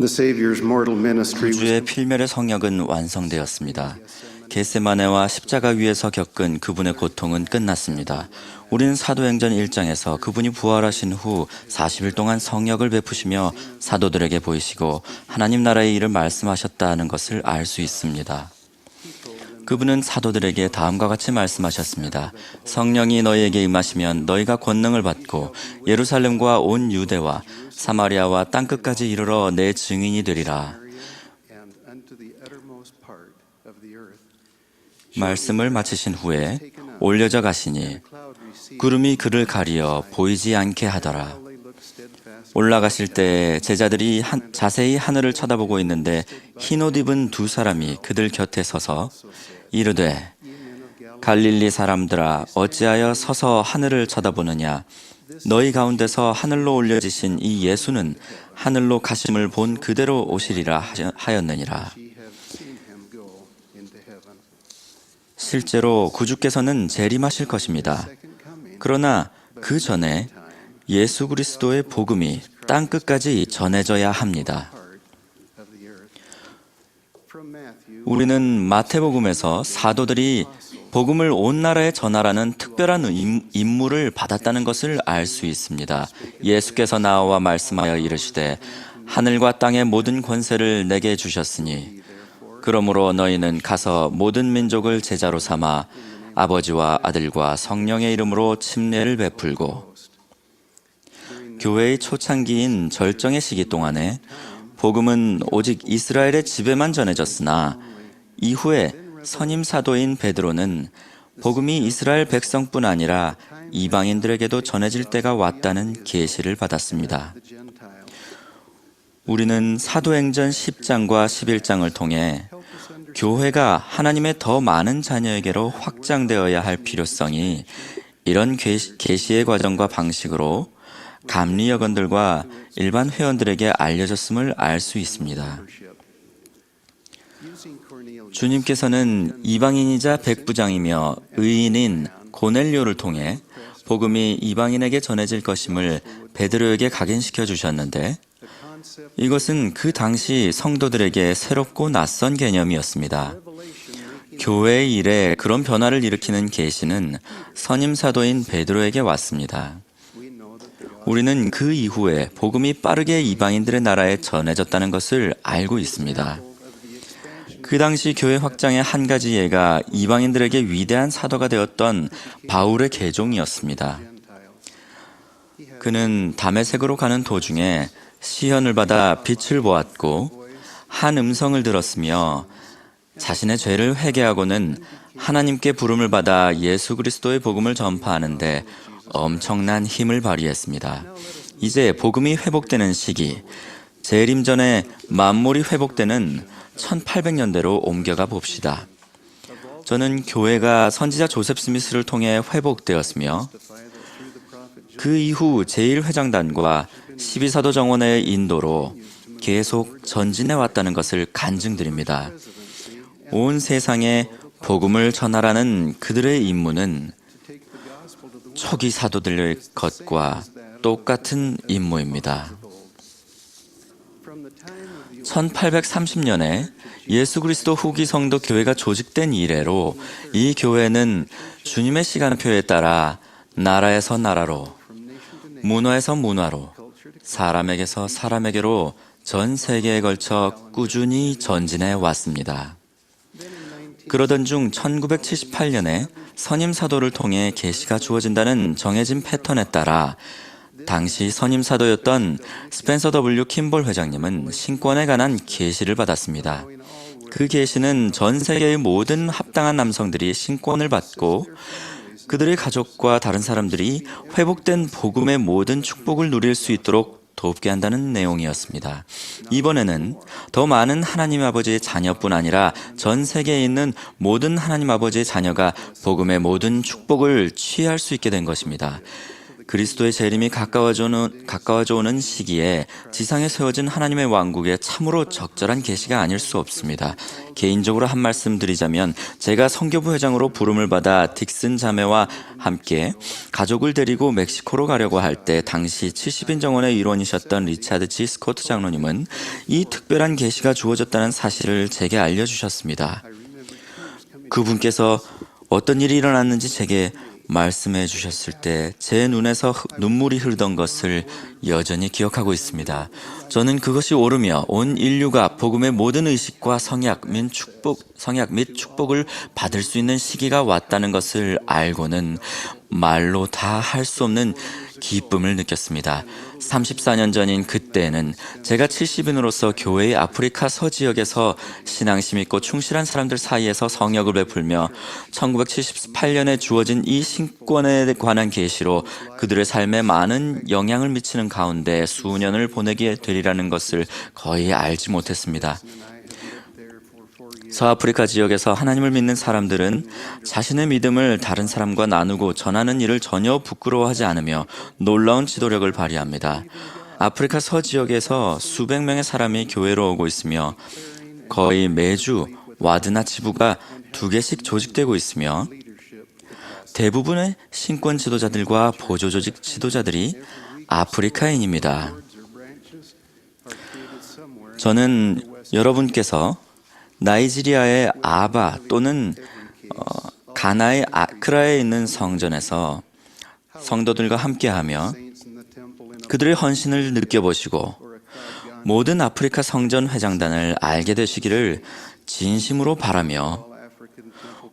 The Savior's mortal ministry was 주의 필멸의 성역은 완성되었습니다. 겟세마네와 십자가 위에서 겪은 그분의 고통은 끝났습니다. 우리는 사도행전 1장에서 그분이 부활하신 후 40일 동안 성역을 베푸시며 사도들에게 보이시고 하나님 나라의 일을 말씀하셨다는 것을 알 수 있습니다. 그분은 사도들에게 다음과 같이 말씀하셨습니다. 성령이 너희에게 임하시면 너희가 권능을 받고 예루살렘과 온 유대와 사마리아와 땅끝까지 이르러 내 증인이 되리라. 말씀을 마치신 후에 올려져 가시니 구름이 그를 가리어 보이지 않게 하더라. 올라가실 때 제자들이 한- 자세히 하늘을 쳐다보고 있는데 흰 옷 입은 두 사람이 그들 곁에 서서 이르되 갈릴리 사람들아 어찌하여 서서 하늘을 쳐다보느냐 너희 가운데서 하늘로 올려지신 이 예수는 하늘로 가심을 본 그대로 오시리라 하였느니라. 실제로 구주께서는 재림하실 것입니다. 그러나 그 전에 예수 그리스도의 복음이 땅 끝까지 전해져야 합니다. 우리는 마태복음에서 사도들이 복음을 온 나라에 전하라는 특별한 임- 임무를 받았다는 것을 알 수 있습니다. 예수께서 나와 말씀하여 이르시되 하늘과 땅의 모든 권세를 내게 주셨으니 그러므로 너희는 가서 모든 민족을 제자로 삼아 아버지와 아들과 성령의 이름으로 침례를 베풀고 교회의 초창기인 절정의 시기 동안에 복음은 오직 이스라엘의 집에만 전해졌으나 이후에 선임 사도인 베드로는 복음이 이스라엘 백성뿐 아니라 이방인들에게도 전해질 때가 왔다는 계시를 받았습니다. 우리는 사도행전 10장과 11장을 통해 교회가 하나님의 더 많은 자녀에게로 확장되어야 할 필요성이 이런 계시- 계시의 과정과 방식으로 감리 여건들과 일반 회원들에게 알려졌음을 알 수 있습니다. 주님께서는 이방인이자 백부장이며 의인인 고넬료를 통해 복음이 이방인에게 전해질 것임을 베드로에게 각인시켜 주셨는데 이것은 그 당시 성도들에게 새롭고 낯선 개념이었습니다. 교회의 일에 그런 변화를 일으키는 계시는 선임 사도인 베드로에게 왔습니다. 우리는 그 이후에 복음이 빠르게 이방인들의 나라에 전해졌다는 것을 알고 있습니다. 그 당시 교회 확장의 한 가지 예가 이방인들에게 위대한 사도가 되었던 바울의 개종이었습니다. 그는 담에색으로 가는 도중에 시현을 받아 빛을 보았고 한 음성을 들었으며 자신의 죄를 회개하고는 하나님께 부름을 받아 예수 그리스도의 복음을 전파하는데 엄청난 힘을 발휘했습니다. 이제 복음이 회복되는 시기, 재림 전에 만물이 회복되는 1800년대로 옮겨가 봅시다. 저는 교회가 선지자 조셉 스미스를 통해 회복되었으며 그 이후 제1회장단과 12사도 정원의 인도로 계속 전진해 왔다는 것을 간증드립니다. 온 세상에 복음을 전하라는 그들의 임무는 초기 사도들의 것과 똑같은 임무입니다. 1830년에 예수 그리스도 후기 성도 교회가 조직된 이래로 이 교회는 주님의 시간표에 따라 나라에서 나라로 문화에서 문화로 사람에게서 사람에게로 전 세계에 걸쳐 꾸준히 전진해 왔습니다. 그러던 중 1978년에 선임 사도를 통해 계시가 주어진다는 정해진 패턴에 따라 당시 선임 사도였던 스펜서 W 킴볼 회장님은 신권에 관한 계시를 받았습니다. 그 계시는 전 세계의 모든 합당한 남성들이 신권을 받고 그들의 가족과 다른 사람들이 회복된 복음의 모든 축복을 누릴 수 있도록 돕게 한다는 내용이었습니다. 이번에는 더 많은 하나님 아버지의 자녀뿐 아니라 전 세계에 있는 모든 하나님 아버지의 자녀가 복음의 모든 축복을 취할 수 있게 된 것입니다. 그리스도의 재림이 가까워져 오는, 가까워져 오는 시기에 지상에 세워진 하나님의 왕국에 참으로 적절한 계시가 아닐 수 없습니다. 개인적으로 한 말씀 드리자면 제가 성교부 회장으로 부름을 받아 딕슨 자매와 함께 가족을 데리고 멕시코로 가려고 할 때 당시 70인 정원의 일원이셨던 리차드 G 스코트 장로님은 이 특별한 계시가 주어졌다는 사실을 제게 알려주셨습니다. 그분께서 어떤 일이 일어났는지 제게 말씀해 주셨을 때 제 눈에서 흐- 눈물이 흐르던 것을 여전히 기억하고 있습니다. 저는 그것이 옳으며 온 인류가 복음의 모든 의식과 성약 및 축복, 성약 및 축복을 받을 수 있는 시기가 왔다는 것을 알고는 말로 다 할 수 없는 기쁨을 느꼈습니다. 34년 전인 그때는 제가 70인으로서 교회의 아프리카 서지역에서 신앙심 있고 충실한 사람들 사이에서 성역을 베풀며 1978년에 주어진 이 신권에 관한 계시로 그들의 삶에 많은 영향을 미치는 가운데 수년을 보내게 되리라는 것을 거의 알지 못했습니다. 서아프리카 지역에서 하나님을 믿는 사람들은 자신의 믿음을 다른 사람과 나누고 전하는 일을 전혀 부끄러워하지 않으며 놀라운 지도력을 발휘합니다. 아프리카 서 지역에서 수백 명의 사람이 교회로 오고 있으며 거의 매주 와드나 지부가 두 개씩 조직되고 있으며 대부분의 신권 지도자들과 보조 조직 지도자들이 아프리카인입니다. 저는 여러분께서 나이지리아의 아바 또는 어, 가나의 아크라에 있는 성전에서 성도들과 함께하며 그들의 헌신을 느껴보시고 모든 아프리카 성전 회장단을 알게 되시기를 진심으로 바라며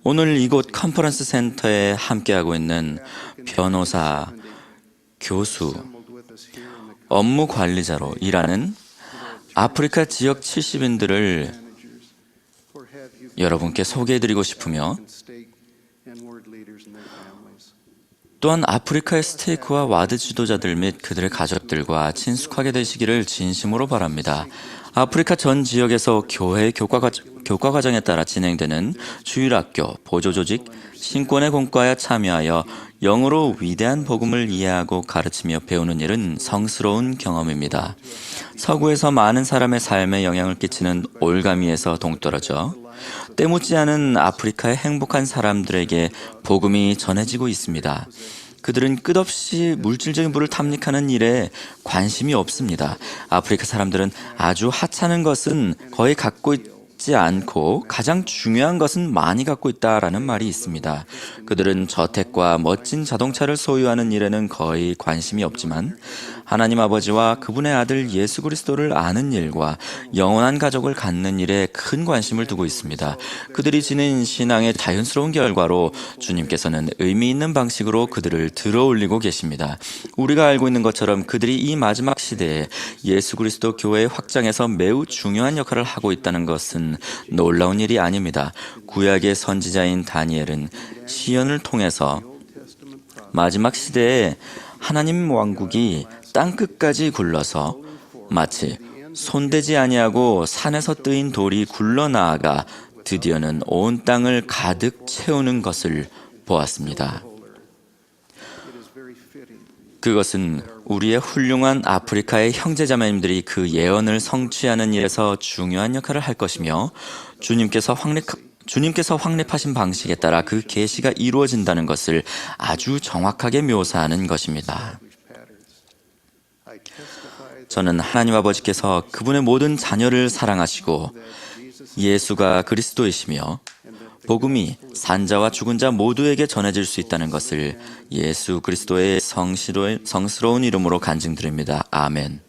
오늘 이곳 컨퍼런스 센터에 함께하고 있는 변호사, 교수, 업무 관리자로 일하는 아프리카 지역 70인들을 여러분께 소개해드리고 싶으며 또한 아프리카의 스테이크와 와드 지도자들 및 그들의 가족들과 친숙하게 되시기를 진심으로 바랍니다. 아프리카 전 지역에서 교회 교과, 과정에 따라 진행되는 주일학교, 보조조직, 신권의 공과에 참여하여 영으로 위대한 복음을 이해하고 가르치며 배우는 일은 성스러운 경험입니다. 서구에서 많은 사람의 삶에 영향을 끼치는 올가미에서 동떨어져 때묻지 않은 아프리카의 행복한 사람들에게 복음이 전해지고 있습니다. 그들은 끝없이 물질적인 부를 탐닉하는 일에 관심이 없습니다. 아프리카 사람들은 아주 하찮은 것은 거의 갖고 있지 않고 가장 중요한 것은 많이 갖고 있다라는 말이 있습니다. 그들은 저택과 멋진 자동차를 소유하는 일에는 거의 관심이 없지만 하나님 아버지와 그분의 아들 예수 그리스도를 아는 일과 영원한 가족을 갖는 일에 큰 관심을 두고 있습니다. 그들이 지닌 신앙의 자연스러운 결과로 주님께서는 의미 있는 방식으로 그들을 들어올리고 계십니다. 우리가 알고 있는 것처럼 그들이 이 마지막 시대에 예수 그리스도 교회의 확장에서 매우 중요한 역할을 하고 있다는 것은 놀라운 일이 아닙니다. 구약의 선지자인 다니엘은 시연을 통해서 마지막 시대에 하나님 왕국이 땅 끝까지 굴러서 마치 손대지 아니하고 산에서 뜨인 돌이 굴러 나아가 드디어는 온 땅을 가득 채우는 것을 보았습니다. 그것은 우리의 훌륭한 아프리카의 형제자매님들이 그 예언을 성취하는 일에서 중요한 역할을 할 것이며 주님께서 확립 주님께서 확립하신 방식에 따라 그 계시가 이루어진다는 것을 아주 정확하게 묘사하는 것입니다. 저는 하나님 아버지께서 그분의 모든 자녀를 사랑하시고 예수가 그리스도이시며 복음이 산자와 죽은 자 모두에게 전해질 수 있다는 것을 예수 그리스도의 성스러운 이름으로 간증드립니다. 아멘.